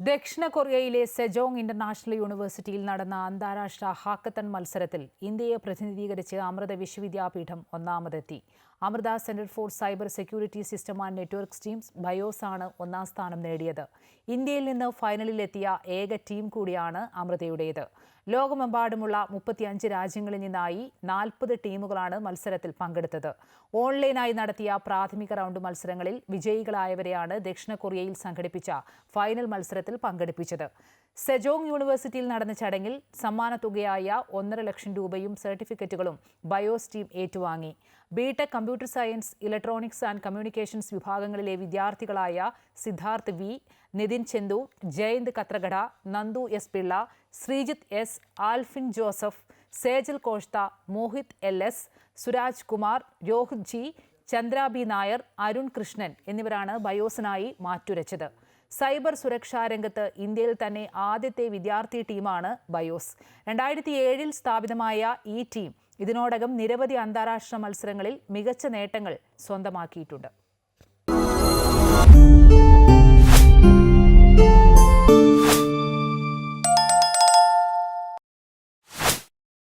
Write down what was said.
ദക്ഷിണ കൊറിയയിലെ Sejong international യൂണിവേഴ്സിറ്റിയിൽ നടന്ന അന്താരാഷ്ട്ര ഹാക്കത്തൺ മത്സരത്തിൽ ഇന്ത്യയെ പ്രതിനിധീകരിച്ച് അമൃത വിശ്വവിദ്യാപീഠം ഒന്നാമതെത്തി. Amrita centre for cyber security system and network teams bios ആണ് ഒന്നാം സ്ഥാനം നേടിയത്. ഇന്ത്യയിൽ നിന്ന് ഫൈനലിലെത്തിയ ഏക ടീം കൂടിയാണ് അമൃതയുടേത്. ലോകമെമ്പാടുമുള്ള മുപ്പത്തിയഞ്ച് രാജ്യങ്ങളിൽ നിന്നായി നാൽപ്പത് ടീമുകളാണ് മത്സരത്തിൽ പങ്കെടുത്തത്. ഓൺലൈനായി നടത്തിയ പ്രാഥമിക റൗണ്ട് മത്സരങ്ങളിൽ വിജയികളായവരെയാണ് ദക്ഷിണ കൊറിയയിൽ സംഘടിപ്പിച്ച ഫൈനൽ മത്സരത്തിൽ പങ്കെടുപ്പിച്ചത്. സെജോങ് യൂണിവേഴ്സിറ്റിയിൽ നടന്ന ചടങ്ങിൽ സമ്മാനത്തുകയായ ഒന്നര ലക്ഷം രൂപയും സർട്ടിഫിക്കറ്റുകളും ബയോസ് ടീം ഏറ്റുവാങ്ങി. BTech computer science electronics and communications വിഭാഗങ്ങളിലെ വിദ്യാർത്ഥികളായ Siddharth V Nithin Chenthu Jayanth Kathragadda Nandu S Pillai Sreejith S Alphin Joseph Sejal Koshta Mohit L S Suraj Kumar Rohit G Chandrabi Nair Arun Krishnan എന്നിവരാണ് ബയോസിനായി മാറ്റുരച്ചത്. Cyber സുരക്ഷാ രംഗത്ത് ഇന്ത്യയിൽ തന്നെ ആദ്യത്തെ വിദ്യാർത്ഥി ടീമാണ് ബയോസ്. രണ്ടായിരത്തി ഏഴിൽ സ്ഥാപിതമായ ഈ ടീം ഇതിനോടകം നിരവധി അന്താരാഷ്ട്ര മത്സരങ്ങളിൽ മികച്ച നേട്ടങ്ങൾ സ്വന്തമാക്കിയിട്ടുണ്ട്.